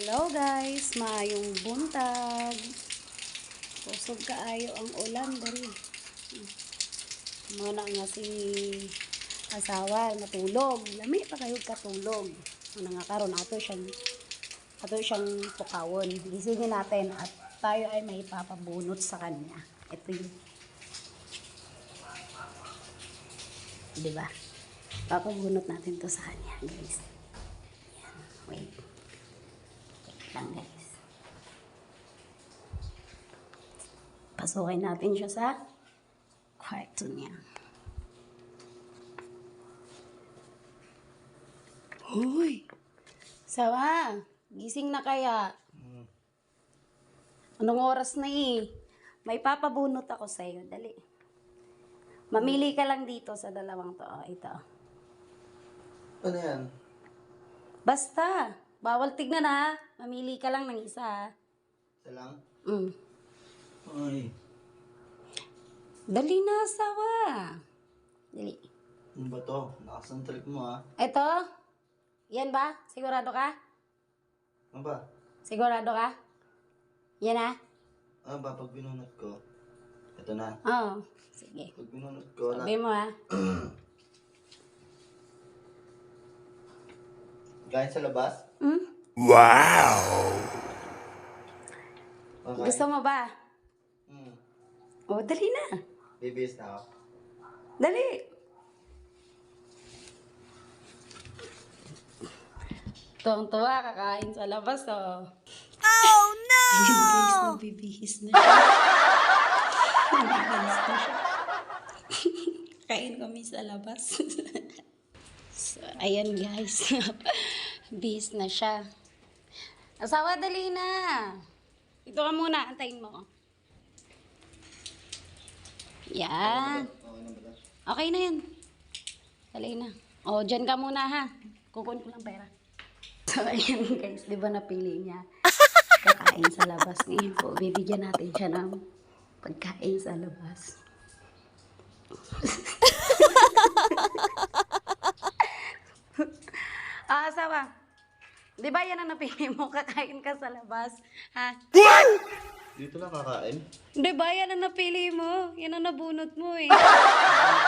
Hello guys, maayong buntag. Kusog kaayo ang ulan dali. Muna nga si asawa matulog. Lami pa kayo katulog. Ano nga karon ato siyang ato siyang pukawon. Gisingin natin at tayo ay may papabunot sa kanya. Ito yun. Di ba? Papabunot natin to sa kanya, guys. Lang, guys. Pasukin natin siya sa kwarto niya. Hoy! Sawa, gising na kaya? Anong oras na eh? May papabunot ako sa'yo. Dali. Mamili ka lang dito sa dalawang to. Oh, ito. Ano yan? Basta. Bawal tignan ha. Mamili ka lang ng isa ha. Isa lang? Mm. Ay, Dali na, asawa. Dali. ano ba to? Lakas ng trip mo ah. Ito? Yan ba? Sigurado ka? Ano ba? Sigurado ka? Yan ha? Ano ba pag binunot ko? Ito na. Oo. Sige. Pag binunot ko. Sabi mo ha. Galing sa labas? Hmm? Okay. Gusto mo ba? Hmm. O, dali na. Bibis na ako. Dali. Tuwang-tuwa, kakain sa labas, oh. Oh, no! Ayun, guys, nabibihis na siya. nabibihis na siya. Kain kami sa labas. so, ayan, guys. Bihis na siya. Asawa, dali na. Ito ka muna, antayin mo. Yan. Okay na ba to? Okay na yan. Dali na. O, dyan ka muna ha. Kukunin ko lang pera. So, ayan guys. Di ba napili niya? Kakain sa labas. Ngayon po, bibigyan natin siya ng pagkain sa labas. ah, asawa. Di ba yan ang napili mo? Kakain ka sa labas. Ha? Dito lang kakain? Di ba yan ang napili mo? Yan ang nabunot mo eh.